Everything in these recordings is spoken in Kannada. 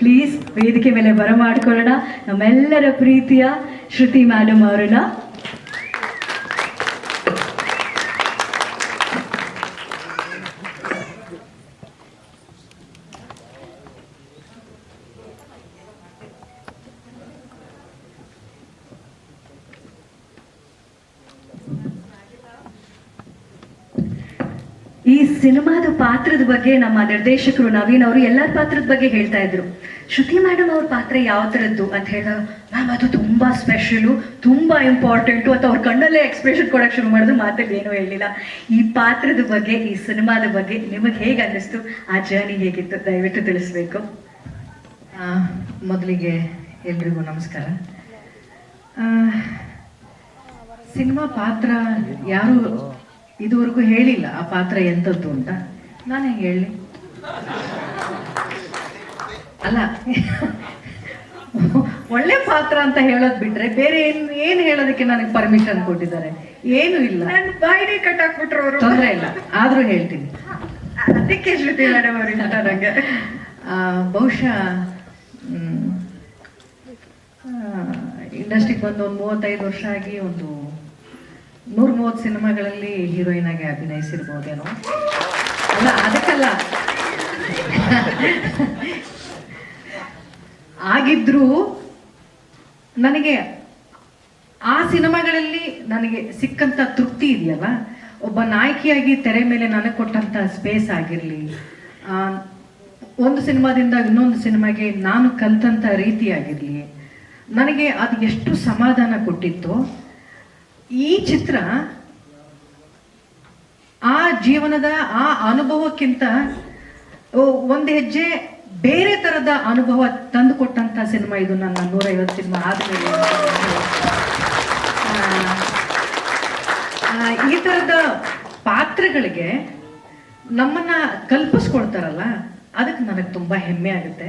ಪ್ಲೀಸ್ ವೇದಿಕೆ ಮೇಲೆ ಬರಮಾಡ್ಕೊಳ್ಳೋಣ. ನಮ್ಮೆಲ್ಲರ ಪ್ರೀತಿಯ ಶ್ರುತಿ ಮ್ಯಾಡಮ್ ಅವರನ್ನ ಈ ಸಿನಿಮಾದ ಪಾತ್ರದ ಬಗ್ಗೆ ನಮ್ಮ ನಿರ್ದೇಶಕರು ನವೀನ್ ಅವರು ಎಲ್ಲರ ಪಾತ್ರದ ಬಗ್ಗೆ ಹೇಳ್ತಾ ಇದ್ರು. ಶ್ರುತಿ ಮೇಡಮ್ ಅವ್ರ ಪಾತ್ರ ಯಾವ ಥರದ್ದು ಅಂತ ಹೇಳಿದಾಗ ಮ್ಯಾಮ್, ಅದು ತುಂಬಾ ಸ್ಪೆಷಲು ತುಂಬಾ ಇಂಪಾರ್ಟೆಂಟು ಅಂತ ಅವ್ರ ಕಣ್ಣಲ್ಲೇ ಎಕ್ಸ್ಪ್ರೆಷನ್ ಕೊಡಕ್ಕೆ ಶುರು ಮಾಡಿದ್ರು. ಮಾತಲ್ಲಿ ಏನೂ ಹೇಳಿಲ್ಲ ಈ ಪಾತ್ರದ ಬಗ್ಗೆ, ಈ ಸಿನಿಮಾದ ಬಗ್ಗೆ ನಿಮಗೆ ಹೇಗೆ ಅನ್ನಿಸ್ತು? ಆ ಜರ್ನಿ ಹೇಗಿತ್ತು? ದಯವಿಟ್ಟು ತಿಳಿಸ್ಬೇಕು. ಮೊದಲಿಗೆ ಎಲ್ರಿಗೂ ನಮಸ್ಕಾರ. ಸಿನಿಮಾ ಪಾತ್ರ ಯಾರು ಇದುವರೆಗೂ ಹೇಳಿಲ್ಲ ಆ ಪಾತ್ರ ಎಂಥದ್ದು ಅಂತ. ನಾನು ಹೆಂಗೆ ಹೇಳಿ ಅಲ್ಲ ಒಳ್ಳೆ ಪಾತ್ರ ಅಂತ ಹೇಳೋದ್ ಬಿಟ್ರೆ ಬೇರೆ ಏನು ಏನು ಹೇಳೋದಕ್ಕೆ ನನಗೆ ಪರ್ಮಿಷನ್ ಕೊಟ್ಟಿದ್ದಾರೆ? ಏನು ಇಲ್ಲ. ನನ್ನ ಬಾಯಿನೇ ಕಟ್ ಹಾಕ್ಬಿಟ್ರು ಅವರು. ತೊಂದರೆ ಇಲ್ಲ. ಆದ್ರೂ ಹೇಳ್ತೀನಿ. ಅದಕ್ಕೆ ಶ್ರುತಿ ಮೇಡಮ್ ಅವರು ಇಷ್ಟ ನಂಗೆ. ಬಹುಶಃ ಇಂಡಸ್ಟ್ರಿಗೆ ಬಂದು ಒಂದು ಮೂವತ್ತೈದು ವರ್ಷ ಆಗಿ ಒಂದು ನೂರ ಮೂವತ್ತು ಸಿನಿಮಾಗಳಲ್ಲಿ ಹೀರೋಯಿನ್ ಆಗಿ ಅಭಿನಯಿಸಿರ್ಬೋದೇನೋ? ಅಲ್ಲ, ಅದಕ್ಕಲ್ಲ. ಆಗಿದ್ರೂ ನನಗೆ ಆ ಸಿನಿಮಾಗಳಲ್ಲಿ ನನಗೆ ಸಿಕ್ಕಂತ ತೃಪ್ತಿ ಇದೆಯಲ್ಲ? ಒಬ್ಬ ನಾಯಕಿಯಾಗಿ ತೆರೆ ಮೇಲೆ ನನಗೆ ಕೊಟ್ಟಂತ ಸ್ಪೇಸ್ ಆಗಿರಲಿ ಒಂದು ಸಿನಿಮಾದಿಂದ ಇನ್ನೊಂದು ಸಿನಿಮಾಗೆ ನಾನು ಕಲ್ತಂತ ರೀತಿಯಾಗಿರಲಿ, ನನಗೆ ಅದು ಎಷ್ಟು ಸಮಾಧಾನ ಕೊಟ್ಟಿತ್ತು ಈ ಚಿತ್ರ ಆ ಜೀವನದ ಆ ಅನುಭವಕ್ಕಿಂತ ಒಂದು ಹೆಜ್ಜೆ ಬೇರೆ ತರದ ಅನುಭವ ತಂದು ಕೊಟ್ಟಂತ ಸಿನಿಮಾ ಇದು ನನ್ನ ನೂರೈವತ್ತು ಸಿನಿಮಾ ಆದ್ಮೇಲೆ. ಈ ತರದ ಪಾತ್ರಗಳಿಗೆ ನಮ್ಮನ್ನ ಕಲ್ಪಿಸ್ಕೊಳ್ತಾರಲ್ಲ, ಅದಕ್ಕೆ ನನಗೆ ತುಂಬಾ ಹೆಮ್ಮೆ ಆಗುತ್ತೆ.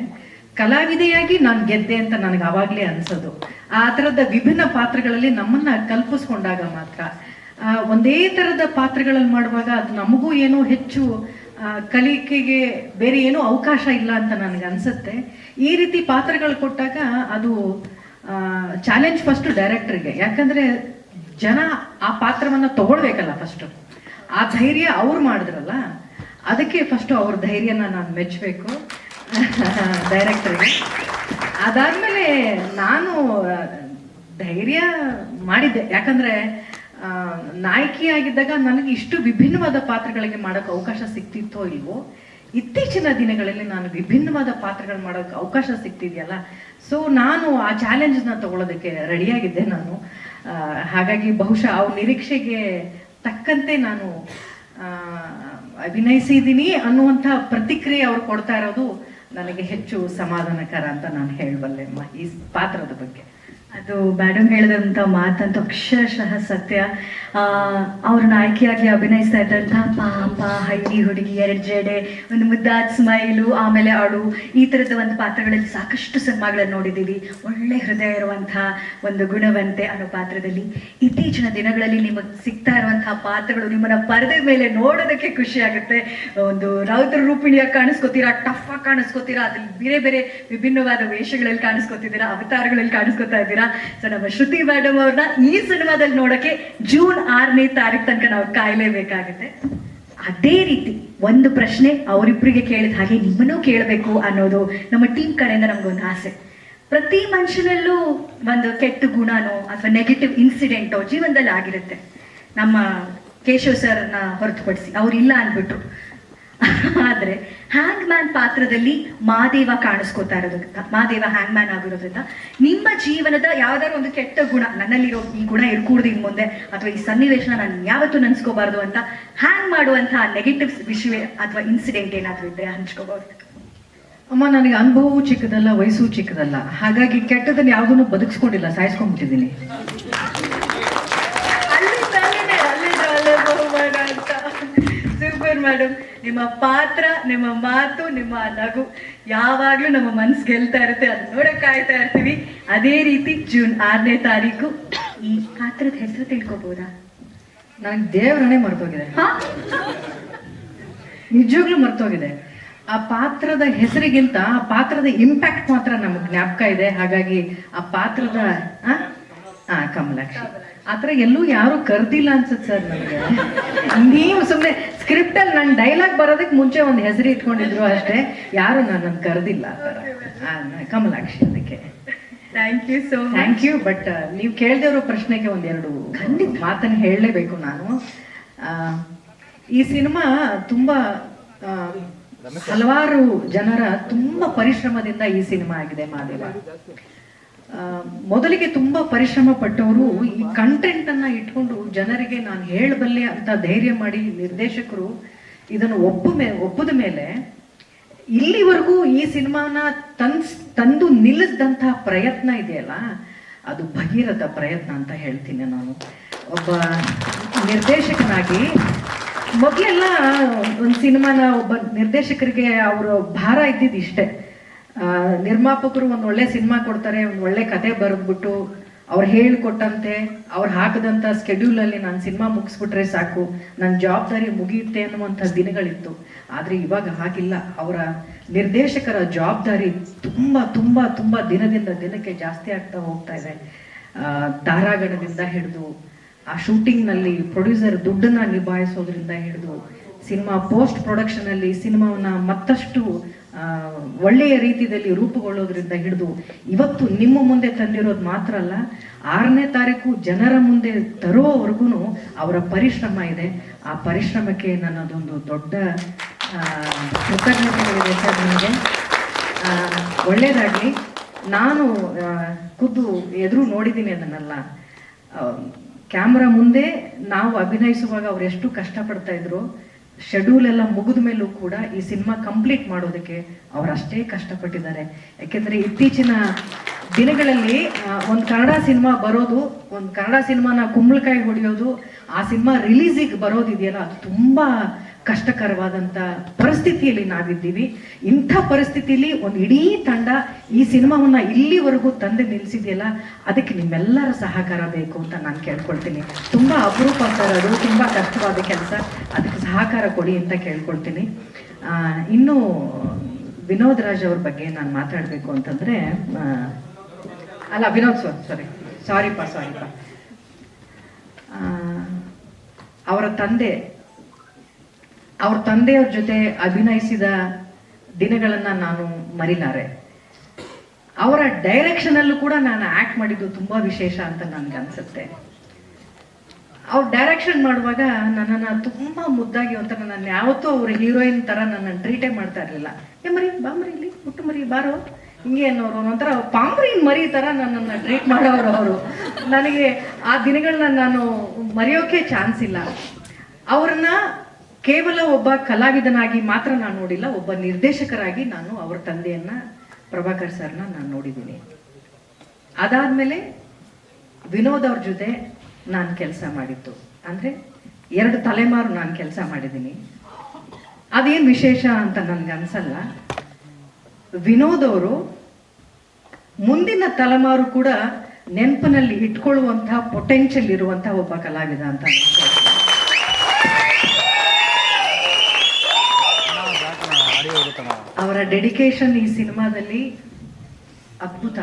ಕಲಾವಿದೆಯಾಗಿ ನಾನು ಗೆದ್ದೆ ಅಂತ ನನಗೆ ಆವಾಗಲೇ ಅನಿಸೋದು. ಆ ಥರದ ವಿಭಿನ್ನ ಪಾತ್ರಗಳಲ್ಲಿ ನಮ್ಮನ್ನ ಕಲ್ಪಿಸ್ಕೊಂಡಾಗ ಮಾತ್ರ ಒಂದೇ ಥರದ ಪಾತ್ರಗಳಲ್ಲಿ ಮಾಡುವಾಗ ಅದು ನಮಗೂ ಏನೋ ಹೆಚ್ಚು ಕಲಿಕೆಗೆ ಬೇರೆ ಏನೂ ಅವಕಾಶ ಇಲ್ಲ ಅಂತ ನನಗೆ ಅನಿಸುತ್ತೆ. ಈ ರೀತಿ ಪಾತ್ರಗಳು ಕೊಟ್ಟಾಗ ಅದು ಚಾಲೆಂಜ್ ಫಸ್ಟು ಡೈರೆಕ್ಟರ್ಗೆ ಯಾಕಂದರೆ ಜನ ಆ ಪಾತ್ರವನ್ನ ತಗೊಳ್ಬೇಕಲ್ಲ ಫಸ್ಟು ಆ ಧೈರ್ಯ ಅವ್ರು ಮಾಡಿದ್ರಲ್ಲ, ಅದಕ್ಕೆ ಫಸ್ಟು ಅವ್ರ ಧೈರ್ಯನ ನಾನು ಮೆಚ್ಚಬೇಕು ಡೈರೆಕ್ಟರ್ಗೆ ಅದಾದ್ಮೇಲೆ ನಾನು ಧೈರ್ಯ ಮಾಡಿದ್ದೆ. ಯಾಕಂದ್ರೆ ಆ, ನಾಯಕಿಯಾಗಿದ್ದಾಗ ನನಗೆ ಇಷ್ಟು ವಿಭಿನ್ನವಾದ ಪಾತ್ರಗಳಿಗೆ ಮಾಡೋಕೆ ಅವಕಾಶ ಸಿಗ್ತಿತ್ತೋ ಇಲ್ವೋ ಇತ್ತೀಚಿನ ದಿನಗಳಲ್ಲಿ ನಾನು ವಿಭಿನ್ನವಾದ ಪಾತ್ರಗಳು ಮಾಡೋಕೆ ಅವಕಾಶ ಸಿಗ್ತಿದೆಯಲ್ಲ ಸೊ ನಾನು ಆ ಚಾಲೆಂಜ್ನ ತಗೊಳ್ಳೋದಕ್ಕೆ ರೆಡಿಯಾಗಿದ್ದೆ ನಾನು. ಹಾಗಾಗಿ ಬಹುಶಃ ಅವ್ರ ನಿರೀಕ್ಷೆಗೆ ತಕ್ಕಂತೆ ನಾನು ಅಭಿನಯಿಸಿದ್ದೀನಿ ಅನ್ನುವಂಥ ಪ್ರತಿಕ್ರಿಯೆ ಅವ್ರು ಕೊಡ್ತಾ ಇರೋದು ನನಗೆ ಹೆಚ್ಚು ಸಮಾಧಾನಕರ ಅಂತ ನಾನು ಹೇಳಬಲ್ಲೆ ಮ- ಈ ಪಾತ್ರದ ಬಗ್ಗೆ. ಅದು ಮೇಡಮ್ ಹೇಳಿದಂತ ಮಾತಂತೂ ಅಕ್ಷರಶಃ ಸತ್ಯ. ಆ, ಅವ್ರ ಆಯ್ಕೆಯಾಗಿ ಅಭಿನಯಿಸ್ತಾ ಇದ್ದಂಥ ಪಾಪ ಹಳ್ಳಿ ಹುಡುಗಿ ಎರಡು ಜಡೆ ಒಂದು ಮುದ್ದಾದ ಸ್ಮೈಲು ಆಮೇಲೆ ಅಳು ಈ ಥರದ ಒಂದು ಪಾತ್ರಗಳಲ್ಲಿ ಸಾಕಷ್ಟು ಸಿನಿಮಾಗಳನ್ನು ನೋಡಿದ್ದೀವಿ. ಒಳ್ಳೆ ಹೃದಯ ಇರುವಂತಹ ಒಂದು ಗುಣವಂತೆ ಅನ್ನೋ ಪಾತ್ರದಲ್ಲಿ. ಇತ್ತೀಚಿನ ದಿನಗಳಲ್ಲಿ ನಿಮಗೆ ಸಿಗ್ತಾ ಇರುವಂತಹ ಪಾತ್ರಗಳು ನಿಮ್ಮನ್ನ ಪರದೆ ಮೇಲೆ ನೋಡೋದಕ್ಕೆ ಖುಷಿ ಆಗುತ್ತೆ. ಒಂದು ರೌದ್ರ ರೂಪಿಣಿಯಾಗಿ ಕಾಣಿಸ್ಕೋತೀರಾ ಟಫ್ ಆಗಿ ಕಾಣಿಸ್ಕೋತೀರಾ ಅದ್ರಲ್ಲಿ ಬೇರೆ ಬೇರೆ ವಿಭಿನ್ನವಾದ ವೇಷಗಳಲ್ಲಿ ಕಾಣಿಸ್ಕೋತಿದ್ದೀರಾ ಅವತಾರಗಳಲ್ಲಿ ಕಾಣಿಸ್ಕೋತಾ ಇದ್ದೀರಾ. ಸೊ ನಮ್ಮ ಶ್ರುತಿ ಮೇಡಮ್ ಅವ್ರನ್ನ ಈ ಸಿನಿಮಾದಲ್ಲಿ ನೋಡೋಕೆ ಜೂನ್ ಆರನೇ ತಾರೀಕು ತನಕ ನಾವು ಕಾಯಲೇಬೇಕಾಗುತ್ತೆ. ಅದೇ ರೀತಿ ಒಂದು ಪ್ರಶ್ನೆ ಅವರಿಬ್ಬರಿಗೆ ಕೇಳಿದ ಹಾಗೆ ನಿಮ್ಮನ್ನೂ ಕೇಳಬೇಕು ಅನ್ನೋದು ನಮ್ಮ ಟೀಮ್ ಕಡೆಯಿಂದ ನಮ್ಗೊಂದು ಆಸೆ. ಪ್ರತಿ ಮನುಷ್ಯನಲ್ಲೂ ಒಂದು ಕೆಟ್ಟ ಗುಣನೋ ಅಥವಾ ನೆಗೆಟಿವ್ ಇನ್ಸಿಡೆಂಟೋ ಜೀವನದಲ್ಲಿ ಆಗಿರುತ್ತೆ. ನಮ್ಮ ಕೇಶವ್ ಸರ್ನ ಹೊರತುಪಡಿಸಿ ಅವ್ರಿಲ್ಲ ಅಂದ್ಬಿಟ್ರು. ಆದ್ರೆ ಹ್ಯಾಂಗ್ ಮ್ಯಾನ್ ಪಾತ್ರದಲ್ಲಿ ಮಾದೇವ ಕಾಣಿಸ್ಕೋತಾ ಇರೋದ್ರಿಂದ ಮಾದೇವ ಹ್ಯಾಂಗ್ ಮ್ಯಾನ್ ಆಗಿರೋದ್ರಿಂದ ನಿಮ್ಮ ಜೀವನದ ಯಾವ್ದಾದ್ರು ಒಂದು ಕೆಟ್ಟ ಗುಣ ನನ್ನಲ್ಲಿರೋ ಈ ಗುಣ ಇರ್ಕೂಡ್ದು ಇನ್ ಮುಂದೆ ಅಥವಾ ಈ ಸನ್ನಿವೇಶನ ನಾನು ಯಾವತ್ತೂ ನೆನ್ಸ್ಕೋಬಾರ್ದು ಅಂತ ಹ್ಯಾಂಗ್ ಮಾಡುವಂತಹ ನೆಗೆಟಿವ್ ವಿಷಯ ಅಥವಾ ಇನ್ಸಿಡೆಂಟ್ ಏನಾದ್ರೂ ಇದ್ರೆ ಹಂಚ್ಕೋಬಹುದು ಅಮ್ಮ ನನಗೆ ಅನುಭವವೂ ಚಿಕ್ಕದಲ್ಲ ವಯಸ್ಸು ಚಿಕ್ಕದಲ್ಲ. ಹಾಗಾಗಿ ಕೆಟ್ಟದನ್ನ ಯಾವುದನ್ನು ಬದುಕಿಸ್ಕೊಂಡಿಲ್ಲ ಸಾಯಿಸ್ಕೊಂಡ್ಬಿಟ್ಟಿದ್ದೀನಿ. ಸೂಪರ್ ಮೇಡಮ್ ನಿಮ್ಮ ಪಾತ್ರ ನಿಮ್ಮ ಮಾತು ನಿಮ್ಮ ನಗು ಯಾವಾಗ್ಲೂ ನಮ್ಮ ಮನ್ಸ್ ಗೆಲ್ತಾ ಇರುತ್ತೆ. ಅದು ನೋಡಕ್ ಕಾಯ್ತಾ ಇರ್ತೀವಿ. ಅದೇ ರೀತಿ ಜೂನ್ ಆರನೇ ತಾರೀಕು ಈ ಪಾತ್ರದ ಹೆಸರು ತಿಳ್ಕೊಬೋದಾ? ನನಗೆ ದೇವ್ರನ್ನೇ ಮರ್ತೋಗಿದೆ. ಹಾ? ನಿಜವಾಗ್ಲೂ ಮರ್ತೋಗಿದೆ. ಆ ಪಾತ್ರದ ಹೆಸರಿಗಿಂತ ಆ ಪಾತ್ರದ ಇಂಪ್ಯಾಕ್ಟ್ ಮಾತ್ರ ನಮಗೆ ಜ್ಞಾಪಕ ಇದೆ. ಹಾಗಾಗಿ ಆ ಪಾತ್ರದ ಆ? ಆ ಕಮಲಾಕ್ಷಿ. ಆತರ ಎಲ್ಲೂ ಯಾರು ಕರ್ದಿಲ್ಲ ಅನ್ಸುತ್ತೆ ಸರ್ ನನಗೆ ನೀವು ಸುಮ್ಮನೆ ಸ್ಕ್ರಿಪ್ಟಲ್ಲಿ ನನ್ನ ಡೈಲಾಗ್ ಬರೋದಕ್ಕೆ ಮುಂಚೆ ಒಂದು ಹೆಸರು ಇಟ್ಕೊಂಡಿದ್ರು ಅಷ್ಟೇ. ಯಾರು ನನ್ನನ್ನು ಕರೆದಿಲ್ಲ ಕಮಲಾಕ್ಷಿ ಅದಕ್ಕೆ. Thank you so thank you but ನೀವು ಕೇಳ್ದಿರೋ ಪ್ರಶ್ನೆಗೆ ಒಂದೆರಡು ಮಾತನ್ನು ಹೇಳಲೇಬೇಕು ನಾನು. ಆ, ಈ ಸಿನಿಮಾ ತುಂಬಾ ಹಲವಾರು ಜನರ ತುಂಬಾ ಪರಿಶ್ರಮದಿಂದ ಈ ಸಿನಿಮಾ ಆಗಿದೆ ಮಾದೇವ. ಮೊದಲಿಗೆ ತುಂಬಾ ಪರಿಶ್ರಮ ಪಟ್ಟವರು ಈ ಕಂಟೆಂಟ್ ಅನ್ನ ಇಟ್ಕೊಂಡು ಜನರಿಗೆ ನಾನು ಹೇಳಬಲ್ಲೆ ಅಂತ ಧೈರ್ಯ ಮಾಡಿ ನಿರ್ದೇಶಕರು ಇದನ್ನು ಒಪ್ಪ ಒಪ್ಪದ ಮೇಲೆ ಇಲ್ಲಿವರೆಗೂ ಈ ಸಿನಿಮಾನ ತನ್ಸ್ ತಂದು ನಿಲ್ಲಿಸಿದಂತಹ ಪ್ರಯತ್ನ ಇದೆಯಲ್ಲ, ಅದು ಭಗೀರಥ ಪ್ರಯತ್ನ ಅಂತ ಹೇಳ್ತೀನಿ ನಾನು. ಒಬ್ಬ ನಿರ್ದೇಶಕನಾಗಿ ಮೊದಲೆಲ್ಲ ಒಂದು ಸಿನಿಮಾನ ಒಬ್ಬ ನಿರ್ದೇಶಕರಿಗೆ ಅವರು ಭಾರ ಇದ್ದಿದ್ದು ನಿರ್ಮಾಪಕರು ಒಂದು ಒಳ್ಳೆ ಸಿನಿಮಾ ಕೊಡ್ತಾರೆ, ಒಂದು ಒಳ್ಳೆ ಕತೆ ಬರೆದ್ಬಿಟ್ಟು ಅವ್ರು ಹೇಳಿಕೊಟ್ಟಂತೆ, ಅವ್ರು ಹಾಕದಂತ ಸ್ಕೆಡ್ಯೂಲ್ ಅಲ್ಲಿ ನಾನು ಸಿನಿಮಾ ಮುಗಿಸ್ಬಿಟ್ರೆ ಸಾಕು ನನ್ನ ಜವಾಬ್ದಾರಿ ಮುಗಿಯುತ್ತೆ ಅನ್ನುವಂಥ ದಿನಗಳಿತ್ತು. ಆದರೆ ಇವಾಗ ಹಾಗಿಲ್ಲ. ಅವರ ನಿರ್ದೇಶಕರ ಜವಾಬ್ದಾರಿ ತುಂಬಾ ತುಂಬಾ ತುಂಬಾ ದಿನದಿಂದ ದಿನಕ್ಕೆ ಜಾಸ್ತಿ ಆಗ್ತಾ ಹೋಗ್ತಾ ಇದೆ. ಧಾರಾಗಣದಿಂದ ಹಿಡಿದು, ಆ ಶೂಟಿಂಗ್ನಲ್ಲಿ ಪ್ರೊಡ್ಯೂಸರ್ ದುಡ್ಡನ್ನ ನಿಭಾಯಿಸೋದ್ರಿಂದ ಹಿಡಿದು ಸಿನಿಮಾ ಪೋಸ್ಟ್ ಪ್ರೊಡಕ್ಷನ್ ಅಲ್ಲಿ ಸಿನಿಮಾವನ್ನ ಮತ್ತಷ್ಟು ಒಳ್ಳೆಯ ರೀತಿಯಲ್ಲಿ ರೂಪುಗೊಳ್ಳೋದ್ರಿಂದ ಹಿಡಿದು ಇವತ್ತು ನಿಮ್ಮ ಮುಂದೆ ತಂದಿರೋದು ಮಾತ್ರ ಅಲ್ಲ, ಆರನೇ ತಾರೀಕು ಜನರ ಮುಂದೆ ತರುವವರೆಗೂ ಅವರ ಪರಿಶ್ರಮ ಇದೆ. ಆ ಪರಿಶ್ರಮಕ್ಕೆ ನನ್ನದೊಂದು ದೊಡ್ಡ ಕೃತಜ್ಞತೆಗಳಿದೆ ಸರ್ ನನಗೆ ಒಳ್ಳೇದಾಗಲಿ ನಾನು ಖುದ್ದು ಎದುರು ನೋಡಿದ್ದೀನಿ ಅದನ್ನೆಲ್ಲ. ಕ್ಯಾಮ್ರಾ ಮುಂದೆ ನಾವು ಅಭಿನಯಿಸುವಾಗ ಅವ್ರು ಎಷ್ಟು ಕಷ್ಟಪಡ್ತಾ ಇದ್ರು. ಶೆಡ್ಯೂಲ್ ಎಲ್ಲ ಮುಗಿದ ಮೇಲೂ ಕೂಡ ಈ ಸಿನಿಮಾ ಕಂಪ್ಲೀಟ್ ಮಾಡೋದಕ್ಕೆ ಅವ್ರು ಅಷ್ಟೇ ಕಷ್ಟಪಟ್ಟಿದ್ದಾರೆ. ಯಾಕೆಂದ್ರೆ ಇತ್ತೀಚಿನ ದಿನಗಳಲ್ಲಿ ಒಂದು ಕನ್ನಡ ಸಿನಿಮಾ ಬರೋದು, ಒಂದು ಕನ್ನಡ ಸಿನಿಮಾನ ಕುಂಬಳಕಾಯಿ ಹೊಡೆಯೋದು, ಆ ಸಿನಿಮಾ ರಿಲೀಸಿಗೆ ಬರೋದಿದೆಯಲ್ಲ, ಅದು ತುಂಬಾ ಕಷ್ಟಕರವಾದಂತ ಪರಿಸ್ಥಿತಿಯಲ್ಲಿ ನಾವಿದ್ದೀವಿ. ಇಂಥ ಪರಿಸ್ಥಿತಿಯಲ್ಲಿ ಒಂದು ಇಡೀ ತಂಡ ಈ ಸಿನಿಮಾವನ್ನ ಇಲ್ಲಿವರೆಗೂ ತಂದೆ ನಿಲ್ಲಿಸಿದೆಯಲ್ಲ ಅದಕ್ಕೆ ನಿಮ್ಮೆಲ್ಲರ ಸಹಕಾರ ಬೇಕು ಅಂತ ನಾನು ಕೇಳ್ಕೊಳ್ತೀನಿ. ತುಂಬಾ ಅಪರೂಪ ಸರ್ ಅದು, ತುಂಬಾ ಕಷ್ಟವಾದ ಕೆಲಸ. ಅದಕ್ಕೆ ಸಹಕಾರ ಕೊಡಿ ಅಂತ ಕೇಳ್ಕೊಳ್ತೀನಿ. ಇನ್ನು ವಿನೋದ್ ರಾಜ್ ಅವ್ರ ಬಗ್ಗೆ ನಾನು ಮಾತಾಡಬೇಕು ಅಂತಂದ್ರೆ ಅಲ್ಲ, ವಿನೋದ್ ಸರ್ ಸಾರಿ ಸಾರಿಪ್ಪ ಸಾರಿಪ್ಪ ಅವರ ತಂದೆ ಅವ್ರ ತಂದೆಯವ್ರ ಜೊತೆ ಅಭಿನಯಿಸಿದ ದಿನಗಳನ್ನ ನಾನು ಮರಿಲಾರೆ. ಅವರ ಡೈರೆಕ್ಷನ್ ಅಲ್ಲೂ ಕೂಡ ನಾನು ಆಕ್ಟ್ ಮಾಡಿದ್ದು ತುಂಬಾ ವಿಶೇಷ ಅಂತ ನನ್ಗೆ ಅನ್ಸುತ್ತೆ. ಅವ್ರ ಡೈರೆಕ್ಷನ್ ಮಾಡುವಾಗ ನನ್ನನ್ನು ತುಂಬಾ ಮುದ್ದಾಗಿ ಒಂಥರ ನನ್ನ ಯಾವತ್ತೂ ಅವ್ರ ಹೀರೋಯಿನ್ ತರ ನನ್ನ ಟ್ರೀಟೇ ಮಾಡ್ತಾ ಇರ್ಲಿಲ್ಲ. ಏ ಮರಿ, ಬಾ ಮರಿ ಇಲ್ಲಿ, ಹುಟ್ಟು ಮರಿ, ಬಾರೋ. ಹಿಂಗೆ ಅನ್ನೋರು, ಒಂಥರ ಪಾಂಬ್ರಿನ್ ಮರಿ ತರ ನನ್ನನ್ನ ಟ್ರೀಟ್ ಮಾಡೋರು ಅವರು. ನನಗೆ ಆ ದಿನಗಳನ್ನ ನಾನು ಮರೆಯೋಕೆ ಚಾನ್ಸ್ ಇಲ್ಲ. ಅವ್ರನ್ನ ಕೇವಲ ಒಬ್ಬ ಕಲಾವಿದನಾಗಿ ಮಾತ್ರ ನಾನು ನೋಡಿಲ್ಲ, ಒಬ್ಬ ನಿರ್ದೇಶಕರಾಗಿ ನಾನು ಅವ್ರ ತಂದೆಯನ್ನ, ಪ್ರಭಾಕರ್ ಸರ್ನ ನಾನು ನೋಡಿದ್ದೀನಿ. ಅದಾದ್ಮೇಲೆ ವಿನೋದ್ ಅವ್ರ ಜೊತೆ ನಾನು ಕೆಲಸ ಮಾಡಿದ್ದು. ಅಂದ್ರೆ ಎರಡು ತಲೆಮಾರು ನಾನು ಕೆಲಸ ಮಾಡಿದ್ದೀನಿ. ಅದೇನ್ ವಿಶೇಷ ಅಂತ ನನ್ಗೆ ಅನ್ಸಲ್ಲ. ವಿನೋದ್ ಅವರು ಮುಂದಿನ ತಲೆಮಾರು ಕೂಡ ನೆನಪಿನಲ್ಲಿ ಇಟ್ಕೊಳ್ಳುವಂತಹ ಪೊಟೆನ್ಷಿಯಲ್ ಇರುವಂತಹ ಒಬ್ಬ ಕಲಾವಿದ ಅಂತ ಅವರ ಡೆಡಿಕೇಶನ್ ಈ ಸಿನಿಮಾದಲ್ಲಿ ಅದ್ಭುತ.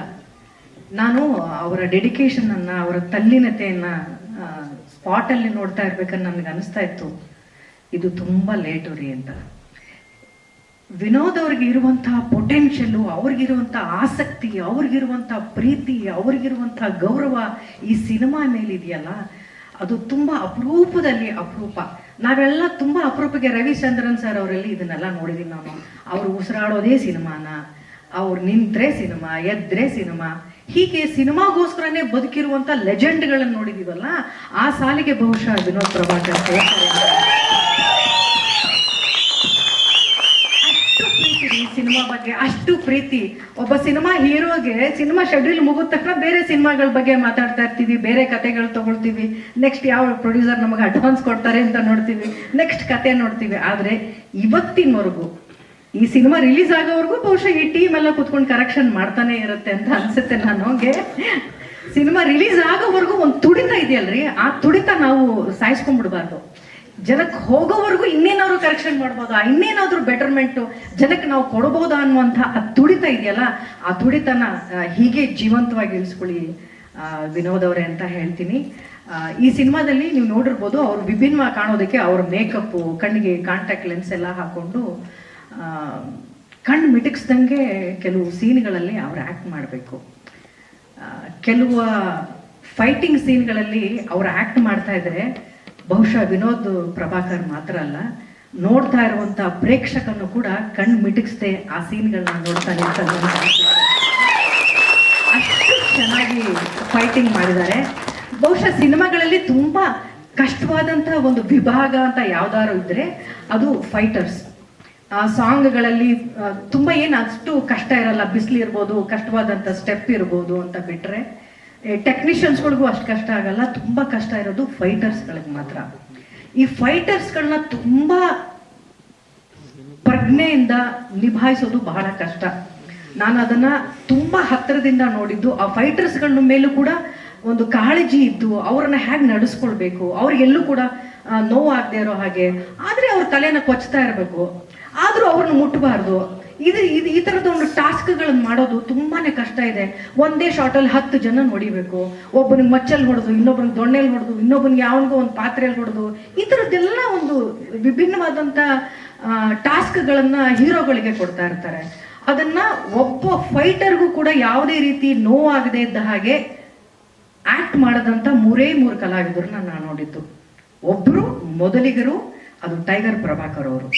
ನಾನು ಅವರ ಡೆಡಿಕೇಶನ್ ಅನ್ನ, ಅವರ ತಲ್ಲಿನತೆಯನ್ನ ಸ್ಪಾಟ್ ಅಲ್ಲಿ ನೋಡ್ತಾ ಇರ್ಬೇಕನ್ನ ನನ್ಗೆ ಅನಿಸ್ತಾ ಇತ್ತು. ಇದು ತುಂಬಾ ಲೇಟು ರೀ ಅಂತ. ವಿನೋದ್ ಅವ್ರಿಗೆ ಇರುವಂತಹ ಪೊಟೆನ್ಷಿಯಲ್ ಅವ್ರಿಗಿರುವಂತಹ ಆಸಕ್ತಿ ಅವ್ರಿಗಿರುವಂತಹ ಪ್ರೀತಿ ಅವ್ರಿಗಿರುವಂತಹ ಗೌರವ ಈ ಸಿನಿಮಾ ಮೇಲಿದೆಯಲ್ಲ, ಅದು ತುಂಬಾ ಅಪರೂಪದಲ್ಲಿ ಅಪರೂಪ. ನಾವೆಲ್ಲ ತುಂಬಾ ಅಪರೂಪಕ್ಕೆ ರವಿಚಂದ್ರನ್ ಸರ್ ಅವರಲ್ಲಿ ಇದನ್ನೆಲ್ಲ ನೋಡಿದೀವಿ ನಾನು. ಅವ್ರು ಉಸಿರಾಡೋದೇ ಸಿನಿಮಾನ, ಅವ್ರು ನಿಂತ್ರೆ ಸಿನಿಮಾ, ಎದ್ರೆ ಸಿನಿಮಾ, ಹೀಗೆ ಸಿನಿಮಾಗೋಸ್ಕರನೇ ಬದುಕಿರುವಂತ ಲೆಜೆಂಡ್ಗಳನ್ನು ನೋಡಿದೀವಲ್ಲ, ಆ ಸಾಲಿಗೆ ಬಹುಶಃ ವಿನೋದ್ ಪ್ರಭಾಕರ್ ಸೇರ್ತಾರೆ ಅಂತ. ಅಷ್ಟು ಪ್ರೀತಿ ರೀ ಸಿನಿಮಾ ಬಗ್ಗೆ ಅಷ್ಟು ಪ್ರೀತಿ. ಒಬ್ಬ ಸಿನಿಮಾ ಹೀರೋಗೆ ಸಿನಿಮಾ ಶೆಡ್ಯೂಲ್ ಮುಗಿದ ತಕ್ಷಣ ಬೇರೆ ಸಿನಿಮಾಗಳ ಬಗ್ಗೆ ಮಾತಾಡ್ತಾ ಇರ್ತೀವಿ, ಬೇರೆ ಕತೆಗಳು ತಗೊಳ್ತೀವಿ. ನೆಕ್ಸ್ಟ್ ಯಾವ ಪ್ರೊಡ್ಯೂಸರ್ ನಮಗೆ ಅಡ್ವಾನ್ಸ್ ಕೊಡ್ತಾರೆ ಅಂತ ನೋಡ್ತೀವಿ. ನೆಕ್ಸ್ಟ್ ಕತೆ ನೋಡ್ತೀವಿ. ಆದ್ರೆ ಇವತ್ತಿನವರೆಗೂ ಈ ಸಿನಿಮಾ ರಿಲೀಸ್ ಆಗೋವರೆಗೂ ಬಹುಶಃ ಈ ಟೀಮ್ ಎಲ್ಲ ಕುತ್ಕೊಂಡು ಕರೆಕ್ಷನ್ ಮಾಡ್ತಾನೆ ಇರುತ್ತೆ ಅಂತ ಅನ್ಸುತ್ತೆ ನನಗೆ. ಸಿನಿಮಾ ರಿಲೀಸ್ ಆಗೋವರೆಗೂ ಒಂದು ತುಡಿತ ಇದೆಯಲ್ರಿ? ಆ ತುಡಿತ ನಾವು ಸಾಯಿಸ್ಕೊಂಡ್ಬಿಡ್ಬಾರ್ದು. ಜನಕ್ಕೆ ಹೋಗೋವರೆಗೂ ಇನ್ನೇನಾದ್ರು ಕರೆಕ್ಷನ್ ಮಾಡ್ಬೋದಾ? ಇನ್ನೇನಾದ್ರೂ ಬೆಟರ್ಮೆಂಟು ಜನಕ್ಕೆ ನಾವು ಕೊಡ್ಬೋದಾ ಅನ್ನುವಂಥ ಆ ತುಡಿತ ಇದೆಯಲ್ಲ, ಆ ತುಡಿತನ ಹೀಗೆ ಜೀವಂತವಾಗಿ ಇರಿಸ್ಕೊಳ್ಳಿ ವಿನೋದ್ ಅವರೇ ಅಂತ ಹೇಳ್ತೀನಿ. ಈ ಸಿನಿಮಾದಲ್ಲಿ ನೀವು ನೋಡಿರ್ಬೋದು, ಅವರು ವಿಭಿನ್ನವಾಗಿ ಕಾಣೋದಕ್ಕೆ ಅವ್ರ ಮೇಕಪ್ಪು ಕಣ್ಣಿಗೆ ಕಾಂಟ್ಯಾಕ್ಟ್ ಲೆನ್ಸ್ ಎಲ್ಲ ಹಾಕೊಂಡು ಕಣ್ಣು ಮಿಟಕ್ಸ್ದಂಗೆ ಕೆಲವು ಸೀನ್ಗಳಲ್ಲಿ ಅವ್ರು ಆ್ಯಕ್ಟ್ ಮಾಡಬೇಕು. ಕೆಲವು ಫೈಟಿಂಗ್ ಸೀನ್ಗಳಲ್ಲಿ ಅವ್ರು ಆ್ಯಕ್ಟ್ ಮಾಡ್ತಾ ಇದ್ರೆ ಬಹುಶಃ ವಿನೋದ್ ಪ್ರಭಾಕರ್ ಮಾತ್ರ ಅಲ್ಲ, ನೋಡ್ತಾ ಇರುವಂತ ಪ್ರೇಕ್ಷಕನು ಕೂಡ ಕಣ್ಣು ಮಿಟುಕಿಸ್ದೆ ಆ ಸೀನ್ಗಳನ್ನ ನೋಡ್ತಾ ಇರ್ತಾರೆ ಅಷ್ಟು ಚೆನ್ನಾಗಿ ಫೈಟಿಂಗ್ ಮಾಡಿದ್ದಾರೆ. ಬಹುಶಃ ಸಿನಿಮಾಗಳಲ್ಲಿ ತುಂಬಾ ಕಷ್ಟವಾದಂತಹ ಒಂದು ವಿಭಾಗ ಅಂತ ಯಾವ್ದಾದ್ರು ಇದ್ರೆ ಅದು ಫೈಟರ್ಸ್ ಆ ಸಾಂಗ್ಗಳಲ್ಲಿ ತುಂಬ ಏನು ಅಷ್ಟು ಕಷ್ಟ ಇರಲ್ಲ ಬಿಸಿಲು ಇರ್ಬೋದು ಕಷ್ಟವಾದಂಥ ಸ್ಟೆಪ್ ಇರ್ಬೋದು ಅಂತ ಬಿಟ್ರೆ ಟೆಕ್ನಿಷಿಯನ್ಸ್ಗಳಿಗೂ ಅಷ್ಟು ಕಷ್ಟ ಆಗಲ್ಲ, ತುಂಬಾ ಕಷ್ಟ ಇರೋದು ಫೈಟರ್ಸ್ಗಳಿಗೆ ಮಾತ್ರ. ಈ ಫೈಟರ್ಸ್ಗಳನ್ನ ತುಂಬಾ ಪ್ರಜ್ಞೆಯಿಂದ ನಿಭಾಯಿಸೋದು ಬಹಳ ಕಷ್ಟ. ನಾನು ಅದನ್ನ ತುಂಬಾ ಹತ್ತಿರದಿಂದ ನೋಡಿದ್ದು, ಆ ಫೈಟರ್ಸ್ಗಳ ಮೇಲೂ ಕೂಡ ಒಂದು ಕಾಳಜಿ ಇದ್ದು, ಅವ್ರನ್ನ ಹೇಗೆ ನಡೆಸ್ಕೊಳ್ಬೇಕು ಅವ್ರಿಗೆಲ್ಲೂ ಕೂಡ ನೋವು ನೋವಾಗದೆ ಇರೋ ಹಾಗೆ. ಆದ್ರೆ ಅವ್ರ ತಲೆನ ಕೊಚ್ತಾ ಇರಬೇಕು. ಆದ್ರೂ ಅವ್ರನ್ನ ಮುಟ್ಟಬಾರ್ದು ಇದು ಇದು ಈ ಥರದ ಒಂದು ಟಾಸ್ಕ್ಗಳನ್ನು ಮಾಡೋದು ತುಂಬಾನೇ ಕಷ್ಟ ಇದೆ. ಒಂದೇ ಶಾರ್ಟಲ್ಲಿ ಹತ್ತು ಜನ ಹೊಡಿಬೇಕು ಒಬ್ಬನಿಗೆ ಮಚ್ಚಲ್ಲಿ ಹೊಡೆದು, ಇನ್ನೊಬ್ಬನಿಗೆ ದೊಣ್ಣೆಲಿ ಹೊಡೆದು, ಇನ್ನೊಬ್ಬನಿಗೆ ಯಾವನಿಗೋ ಒಂದು ಪಾತ್ರೆಯಲ್ಲಿ ಹೊಡೆದು, ಈ ಥರದ್ದೆಲ್ಲ ಒಂದು ವಿಭಿನ್ನವಾದಂಥ ಟಾಸ್ಕ್ಗಳನ್ನು ಹೀರೋಗಳಿಗೆ ಕೊಡ್ತಾ ಇರ್ತಾರೆ. ಅದನ್ನ ಒಬ್ಬ ಫೈಟರ್ಗೂ ಕೂಡ ಯಾವುದೇ ರೀತಿ ನೋವಾಗದೆ ಇದ್ದ ಹಾಗೆ ಆಕ್ಟ್ ಮಾಡದಂತ ಮೂರೇ ಮೂರು ಕಲಾವಿದರನ್ನ ನಾನು ನೋಡಿದ್ದು. ಒಬ್ರು ಮೊದಲಿಗರು, ಅದು ಟೈಗರ್ ಪ್ರಭಾಕರ್ ಅವರು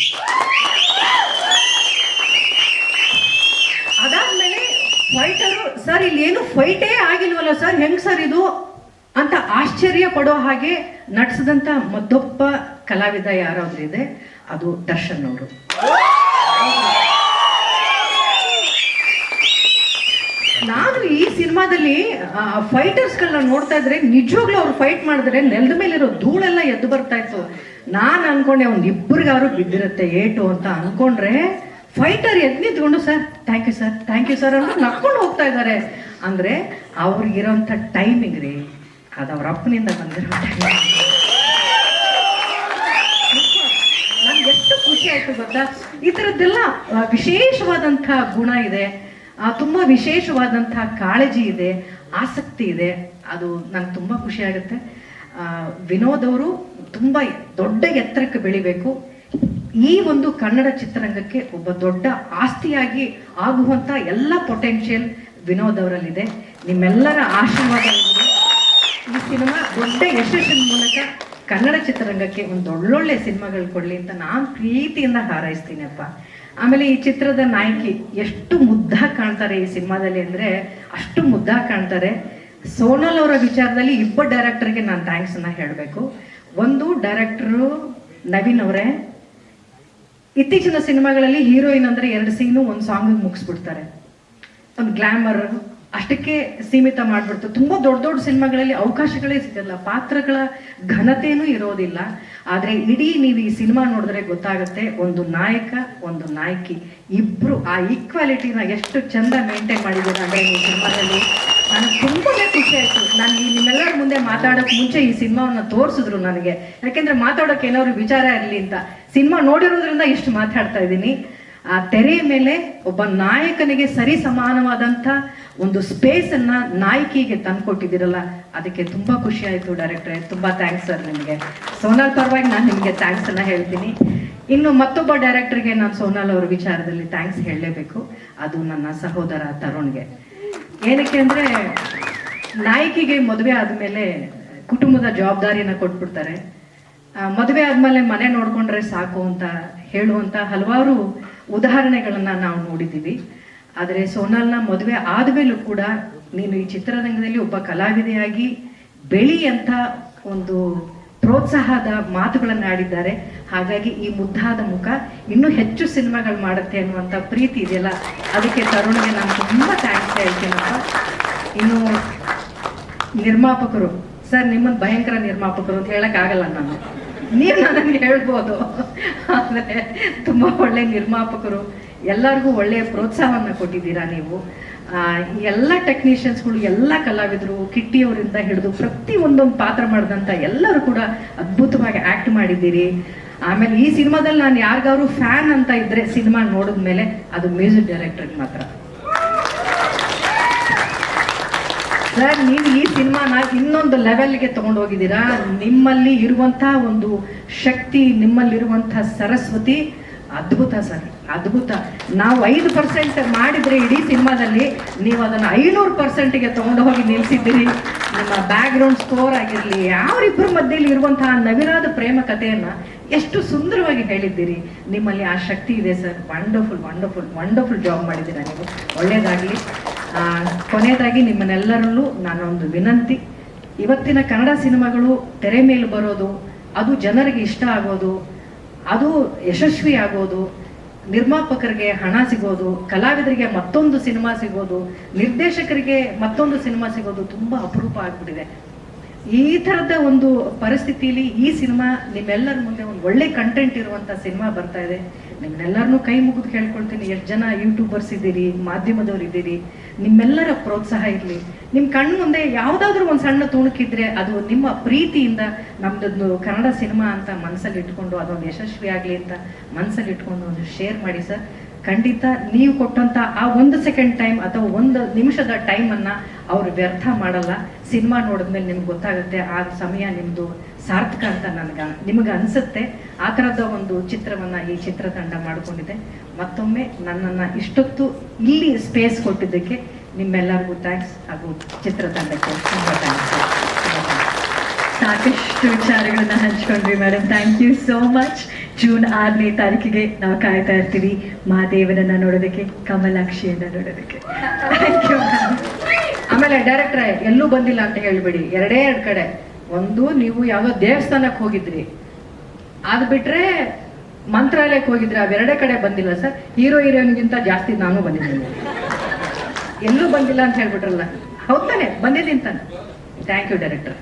ಅದಾದ್ಮೇಲೆ ಫೈಟರು ಸರ್, ಇಲ್ಲಿ ಏನು ಫೈಟೇ ಆಗಿಲ್ವಲ್ಲ ಸರ್? ಹೆಂಗ್ ಸರ್ ಇದು? ಅಂತ ಆಶ್ಚರ್ಯ ಪಡೋ ಹಾಗೆ ನಟಿಸಿದಂತ ಮತ್ತೊಬ್ಬ ಕಲಾವಿದ ಯಾರಾದ್ರೂ ಇದೆ ಅದು ದರ್ಶನ್ ಅವರು. ನಾನು ಈ ಸಿನಿಮಾದಲ್ಲಿ ಫೈಟರ್ಸ್ಗಳನ್ನ ನೋಡ್ತಾ ಇದ್ರೆ ನಿಜವಾಗ್ಲೂ ಅವ್ರು ಫೈಟ್ ಮಾಡಿದ್ರೆ ನೆಲದ ಮೇಲಿರೋ ಧೂಳೆಲ್ಲ ಎದ್ದು ಬರ್ತಾ ಇತ್ತು. ನಾನು ಅನ್ಕೊಂಡೆ ಒಂದ್ ಇಬ್ಬರಿಗಾರು ಬಿದ್ದಿರುತ್ತೆ ಏಟು ಅಂತ ಅನ್ಕೊಂಡ್ರೆ ಫೈಟರ್ ಎದ್ ನಿಂತ್ಕೊಂಡು sir thank you sir thank you sir ಅಂತ ನಕ್ಕೊಂಡು ಹೋಗ್ತಾ ಇದ್ದಾರೆ. ಅಂದ್ರೆ ಅವ್ರಿಗಿರೋಂಥ ಟೈಮಿಂಗ್ ರೀ ಅದು ಅವ್ರ ಅಪ್ಪನಿಂದ ಬಂದಿರೋ ನನ್ಗೆ ಎಷ್ಟು ಖುಷಿ ಆಯ್ತು ಗೊತ್ತಾ? ಈ ಥರದ್ದೆಲ್ಲ ವಿಶೇಷವಾದಂಥ ಗುಣ ಇದೆ. ಆ, ವಿಶೇಷವಾದಂಥ ಕಾಳಜಿ ಇದೆ ಆಸಕ್ತಿ ಇದೆ. ಅದು ನಂಗೆ ತುಂಬಾ ಖುಷಿ ಆಗುತ್ತೆ. ವಿನೋದ್ ಅವರು ತುಂಬಾ ದೊಡ್ಡ ಎತ್ತರಕ್ಕೆ ಬೆಳಿಬೇಕು. ಈ ಒಂದು ಕನ್ನಡ ಚಿತ್ರರಂಗಕ್ಕೆ ಒಬ್ಬ ದೊಡ್ಡ ಆಸ್ತಿಯಾಗಿ ಆಗುವಂತ ಎಲ್ಲ ಪೊಟೆನ್ಷಿಯಲ್ ವಿನೋದ್ ಅವರಲ್ಲಿದೆ. ನಿಮ್ಮೆಲ್ಲರ ಆಶೀರ್ವಾದ. ಈ ಸಿನಿಮಾ ದೊಡ್ಡ ಯಶಸ್ಸಿನ ಮೂಲಕ ಕನ್ನಡ ಚಿತ್ರರಂಗಕ್ಕೆ ಒಂದು ಒಳ್ಳೊಳ್ಳೆ ಸಿನಿಮಾಗಳು ಕೊಡ್ಲಿ ಅಂತ ನಾನು ಪ್ರೀತಿಯಿಂದ ಹಾರೈಸ್ತೀನಪ್ಪ. ಆಮೇಲೆ ಈ ಚಿತ್ರದ ನಾಯಕಿ ಎಷ್ಟು ಮುದ್ದಾಗಿ ಕಾಣ್ತಾರೆ ಈ ಸಿನಿಮಾದಲ್ಲಿ ಅಂದ್ರೆ ಅಷ್ಟು ಮುದ್ದಾಗಿ ಕಾಣ್ತಾರೆ. ಸೋನಲ್ ಅವರ ವಿಚಾರದಲ್ಲಿ ಇಬ್ಬರು ಡೈರೆಕ್ಟರ್ಗೆ ನಾನು ಥ್ಯಾಂಕ್ಸ್ ಅನ್ನ ಹೇಳಬೇಕು. ಒಂದು ಡೈರೆಕ್ಟರು ನವೀನ್ ಅವರೇ ಇತ್ತೀಚಿನ ಸಿನಿಮಾಗಳಲ್ಲಿ ಹೀರೋಯಿನ್ ಅಂದ್ರೆ ಎರಡು ಸೀನು, ಒಂದು ಸಾಂಗ್ ಮುಗಿಸ್ಬಿಡ್ತಾರೆ. ಒಂದು ಗ್ಲಾಮರ್, ಅಷ್ಟಕ್ಕೆ ಸೀಮಿತ ಮಾಡಿಬಿಡ್ತು. ತುಂಬಾ ದೊಡ್ಡ ದೊಡ್ಡ ಸಿನಿಮಾಗಳಲ್ಲಿ ಅವಕಾಶಗಳೇ ಸಿಗಲ್ಲ. ಪಾತ್ರಗಳ ಘನತೆಯೂ ಇರೋದಿಲ್ಲ. ಆದ್ರೆ ಇಡೀ ನೀವು ಈ ಸಿನಿಮಾ ನೋಡಿದ್ರೆ ಗೊತ್ತಾಗುತ್ತೆ, ಒಂದು ನಾಯಕ, ಒಂದು ನಾಯಕಿ. ಇಬ್ರು ಆ ಈಕ್ವಾಲಿಟಿನ ಎಷ್ಟು ಚಂದ ಮೇಂಟೈನ್ ಮಾಡಿದ್ದಾರೆ ಅಂದ್ರೆ ಈ ಸಿನಿಮಾದಲ್ಲಿ. ನನಗೆ ತುಂಬಾನೇ ಖುಷಿ ಆಯ್ತು. ನಾನು ಈ ನಿಮ್ಮೆಲ್ಲರ ಮುಂದೆ ಮಾತಾಡೋಕೆ ಮುಂಚೆ ಈ ಸಿನಿಮಾವನ್ನ ತೋರಿಸಿದ್ರು ನನಗೆ. ಯಾಕೆಂದ್ರೆ ಮಾತಾಡೋಕೆ ಏನಾದ್ರು ವಿಚಾರ ಇರಲಿ ಅಂತ. ಸಿನಿಮಾ ನೋಡಿರೋದ್ರಿಂದ ಇಷ್ಟು ಮಾತಾಡ್ತಾ ಇದ್ದೀನಿ. ಆ ತೆರೆಯ ಮೇಲೆ ಒಬ್ಬ ನಾಯಕನಿಗೆ ಸರಿ ಸಮಾನವಾದಂಥ ಒಂದು ಸ್ಪೇಸ್ ಅನ್ನ ನಾಯಕಿಗೆ ತಂದುಕೊಟ್ಟಿದ್ದೀರಲ್ಲ, ಅದಕ್ಕೆ ತುಂಬಾ ಖುಷಿ ಆಯ್ತು ಡೈರೆಕ್ಟ್ರೆ ತುಂಬಾ ಥ್ಯಾಂಕ್ಸ್ ಸರ್ ನಿಮಗೆ. ಸೋನಾಲ್ ಪರವಾಗಿ ನಾನು ನಿಮಗೆ ಥ್ಯಾಂಕ್ಸ್ ಅನ್ನ ಹೇಳ್ತೀನಿ. ಇನ್ನು ಮತ್ತೊಬ್ಬ ಡೈರೆಕ್ಟರ್ಗೆ ನಾನು ಸೋನಾಲ್ ಅವ್ರ ವಿಚಾರದಲ್ಲಿ ಥ್ಯಾಂಕ್ಸ್ ಹೇಳಲೇಬೇಕು. ಅದು ನನ್ನ ಸಹೋದರ ತರುಣ್ಗೆ. ಏನಕ್ಕೆ ಅಂದ್ರೆ ನಾಯಕಿಗೆ ಮದುವೆ ಆದ್ಮೇಲೆ ಕುಟುಂಬದ ಜವಾಬ್ದಾರಿಯನ್ನ ಕೊಟ್ಬಿಡ್ತಾರೆ. ಮದುವೆ ಆದ್ಮೇಲೆ ಮನೆ ನೋಡ್ಕೊಂಡ್ರೆ ಸಾಕು ಅಂತ ಹೇಳುವಂತ ಹಲವಾರು ಉದಾಹರಣೆಗಳನ್ನ ನಾವು ನೋಡಿದ್ದೀವಿ. ಆದರೆ ಸೋನಾಲ್ನ ಮದುವೆ ಆದ್ಮೇಲೂ ಕೂಡ ನೀನು ಈ ಚಿತ್ರರಂಗದಲ್ಲಿ ಒಬ್ಬ ಕಲಾವಿದೆಯಾಗಿ ಬೆಳಿ ಅಂತ ಒಂದು ಪ್ರೋತ್ಸಾಹದ ಮಾತುಗಳನ್ನು ಆಡಿದ್ದಾರೆ ಹಾಗಾಗಿ ಈ ಮುದ್ದಾದ ಮುಖ ಇನ್ನೂ ಹೆಚ್ಚು ಸಿನಿಮಾಗಳು ಮಾಡುತ್ತೆ ಅನ್ನುವಂಥ ಪ್ರೀತಿ ಇದೆಯಲ್ಲ? ಅದಕ್ಕೆ ತರುಣಿಗೆ ನಾನು ತುಂಬ ಥ್ಯಾಂಕ್ಸ್ ಹೇಳ್ತೀನಪ್ಪ. ಇನ್ನು ನಿರ್ಮಾಪಕರು ಸರ್ ನಿಮ್ಮನ್ನು ಭಯಂಕರ ನಿರ್ಮಾಪಕರು ಅಂತ ಹೇಳೋಕ್ಕಾಗಲ್ಲ ನಾನು. ನೀವು ನನಗೆ ಹೇಳ್ಬೋದು. ಆದರೆ ತುಂಬ ಒಳ್ಳೆ ನಿರ್ಮಾಪಕರು, ಎಲ್ಲರಿಗೂ ಒಳ್ಳೆಯ ಪ್ರೋತ್ಸಾಹವನ್ನು ಕೊಟ್ಟಿದ್ದೀರಾ ನೀವು. ಎಲ್ಲ ಟೆಕ್ನಿಷಿಯನ್ಸ್ಗಳು ಎಲ್ಲ ಕಲಾವಿದರು, ಕಿಟ್ಟಿಯವರಿಂದ ಹಿಡಿದು ಪ್ರತಿ ಒಂದೊಂದು ಪಾತ್ರ ಮಾಡಿದಂಥ ಎಲ್ಲರೂ ಕೂಡ ಅದ್ಭುತವಾಗಿ ಆ್ಯಕ್ಟ್ ಮಾಡಿದ್ದೀರಿ. ಆಮೇಲೆ ಈ ಸಿನಿಮಾದಲ್ಲಿ ನಾನು ಯಾರಿಗಾದ್ರು ಫ್ಯಾನ್ ಅಂತ ಇದ್ರೆ ಸಿನಿಮಾ ನೋಡಿದ್ಮೇಲೆ ಅದು ಮ್ಯೂಸಿಕ್ ಡೈರೆಕ್ಟರ್ಗೆ ಮಾತ್ರ. ಸರ್ ನೀವು ಈ ಸಿನಿಮಾನ ಇನ್ನೊಂದು ಲೆವೆಲ್ಗೆ ತಗೊಂಡು ಹೋಗಿದ್ದೀರಾ ನಿಮ್ಮಲ್ಲಿ ಇರುವಂತಹ ಒಂದು ಶಕ್ತಿ, ನಿಮ್ಮಲ್ಲಿರುವಂತಹ ಸರಸ್ವತಿ ಅದ್ಭುತ ಸರ್ ಅದ್ಭುತ. ನಾವು ಐದು ಪರ್ಸೆಂಟ್ ಮಾಡಿದ್ರೆ ಇಡೀ ಸಿನಿಮಾದಲ್ಲಿ ನೀವು ಅದನ್ನು ಐನೂರು ಪರ್ಸೆಂಟ್ಗೆ ತಗೊಂಡು ಹೋಗಿ ನಿಲ್ಸಿದ್ದೀರಿ. ನಿಮ್ಮ ಬ್ಯಾಕ್ಗ್ರೌಂಡ್ ಸ್ಕೋರ್ ಆಗಿರಲಿ ಯಾರಿಬ್ಬರ ಮಧ್ಯೆಯಲ್ಲಿ ಇರುವಂತಹ ನವಿರಾದ ಪ್ರೇಮ ಕಥೆಯನ್ನ ಎಷ್ಟು ಸುಂದರವಾಗಿ ಹೇಳಿದ್ದೀರಿ. ನಿಮ್ಮಲ್ಲಿ ಆ ಶಕ್ತಿ ಇದೆ sir. Wonderful wonderful wonderful job ಮಾಡಿದ್ದೀರಾ ನೀವು. ಒಳ್ಳೇದಾಗಲಿ. ಆ, ಕೊನೆಯದಾಗಿ ನಿಮ್ಮನ್ನೆಲ್ಲರಲ್ಲೂ ನಾನೊಂದು ವಿನಂತಿ. ಇವತ್ತಿನ ಕನ್ನಡ ಸಿನಿಮಾಗಳು ತೆರೆ ಮೇಲೆ ಬರೋದು ಅದು ಜನರಿಗೆ ಇಷ್ಟ ಆಗೋದು ಅದು ಯಶಸ್ವಿ ಆಗೋದು ನಿರ್ಮಾಪಕರಿಗೆ ಹಣ ಸಿಗೋದು, ಕಲಾವಿದರಿಗೆ ಮತ್ತೊಂದು ಸಿನಿಮಾ ಸಿಗೋದು, ನಿರ್ದೇಶಕರಿಗೆ ಮತ್ತೊಂದು ಸಿನಿಮಾ ಸಿಗೋದು ತುಂಬ ಅಪರೂಪ ಆಗ್ಬಿಟ್ಟಿದೆ. ಈ ಥರದ ಒಂದು ಪರಿಸ್ಥಿತಿಲಿ ಈ ಸಿನಿಮಾ ನಿಮ್ಮೆಲ್ಲರ ಮುಂದೆ ಒಂದು ಒಳ್ಳೆ ಕಂಟೆಂಟ್ ಇರುವಂತ ಸಿನಿಮಾ ಬರ್ತಾ ಇದೆ. ನಿಮ್ಮನ್ನೆಲ್ಲರನ್ನೂ ಕೈ ಮುಗಿದು ಕೇಳ್ಕೊಳ್ತೀನಿ. ಎಷ್ಟು ಜನ ಯೂಟ್ಯೂಬರ್ಸ್ ಇದ್ದೀರಿ ಮಾಧ್ಯಮದವ್ರು ಇದ್ದೀರಿ ನಿಮ್ಮೆಲ್ಲರ ಪ್ರೋತ್ಸಾಹ ಇರಲಿ. ನಿಮ್ಮ ಕಣ್ಣು ಮುಂದೆ ಯಾವುದಾದ್ರೂ ಒಂದು ಸಣ್ಣ ತುಣುಕಿದ್ರೆ ಅದು ನಿಮ್ಮ ಪ್ರೀತಿಯಿಂದ ನಮ್ದೊಂದು ಕನ್ನಡ ಸಿನಿಮಾ ಅಂತ ಮನಸ್ಸಲ್ಲಿ ಇಟ್ಕೊಂಡು ಅದೊಂದು ಯಶಸ್ವಿ ಆಗಲಿ ಅಂತ ಮನಸ್ಸಲ್ಲಿ ಇಟ್ಕೊಂಡು ಒಂದು ಶೇರ್ ಮಾಡಿ ಸರ್. ಖಂಡಿತ ನೀವು ಕೊಟ್ಟಂತ ಆ ಒಂದು ಸೆಕೆಂಡ್ ಟೈಮ್ ಅಥವಾ ಒಂದು ನಿಮಿಷದ ಟೈಮ್ ಅನ್ನ ಅವ್ರು ವ್ಯರ್ಥ ಮಾಡಲ್ಲ. ಸಿನಿಮಾ ನೋಡಿದ್ಮೇಲೆ ನಿಮ್ಗೆ ಗೊತ್ತಾಗುತ್ತೆ, ಆ ಸಮಯ ನಿಮ್ದು ಸಾರ್ಥಕ ಅಂತ ನನಗ, ನಿಮಗೆ ಅನ್ಸುತ್ತೆ? ಆ ಥರದ ಒಂದು ಚಿತ್ರವನ್ನ ಈ ಚಿತ್ರತಂಡ ಮಾಡ್ಕೊಂಡಿದೆ. ಮತ್ತೊಮ್ಮೆ ನನ್ನನ್ನ ಇಷ್ಟೊತ್ತು ಇಲ್ಲಿ ಸ್ಪೇಸ್ ಕೊಟ್ಟಿದ್ದಕ್ಕೆ ನಿಮ್ಮೆಲ್ಲರಿಗೂ ಥ್ಯಾಂಕ್ಸ್ ಹಾಗೂ ಚಿತ್ರತಂಡಕ್ಕೆ ತುಂಬ ಥ್ಯಾಂಕ್ಸ್ ಸಾಕಷ್ಟು ವಿಚಾರಗಳನ್ನ ಹಂಚ್ಕೊಂಡ್ರಿ madam thank you so much June ಆರನೇ ತಾರೀಕಿಗೆ ನಾವು ಕಾಯ್ತಾ ಇರ್ತೀವಿ ಮಹಾದೇವನನ್ನ ನೋಡೋದಕ್ಕೆ, ಕಮಲಾಕ್ಷಿಯನ್ನ ನೋಡೋದಕ್ಕೆ. ಆಮೇಲೆ ಡೈರೆಕ್ಟ್ರೆ ಎಲ್ಲೂ ಬಂದಿಲ್ಲ ಅಂತ ಹೇಳ್ಬೇಡಿ. ಎರಡೇ ಎರಡು ಕಡೆ. ಒಂದು, ನೀವು ಯಾವುದೋ ದೇವಸ್ಥಾನಕ್ಕೆ ಹೋಗಿದ್ರಿ. ಅದು ಬಿಟ್ರೆ ಮಂತ್ರಾಲಯಕ್ಕೆ ಹೋಗಿದ್ರೆ, ಅವೆರಡೇ ಕಡೆ ಬಂದಿಲ್ಲ ಸರ್. ಹೀರೋ, ಹೀರೋಯಿನ್ಗಿಂತ ಜಾಸ್ತಿ ನಾನು ಬಂದಿದ್ದೀನಿ. ಎಲ್ಲೂ ಬಂದಿಲ್ಲ ಅಂತ ಹೇಳ್ಬಿಟ್ರಲ್ಲ. ಹೌದಾನೆ ಬಂದಿದ್ದೀನಿ ತಾನೆ. Thank you director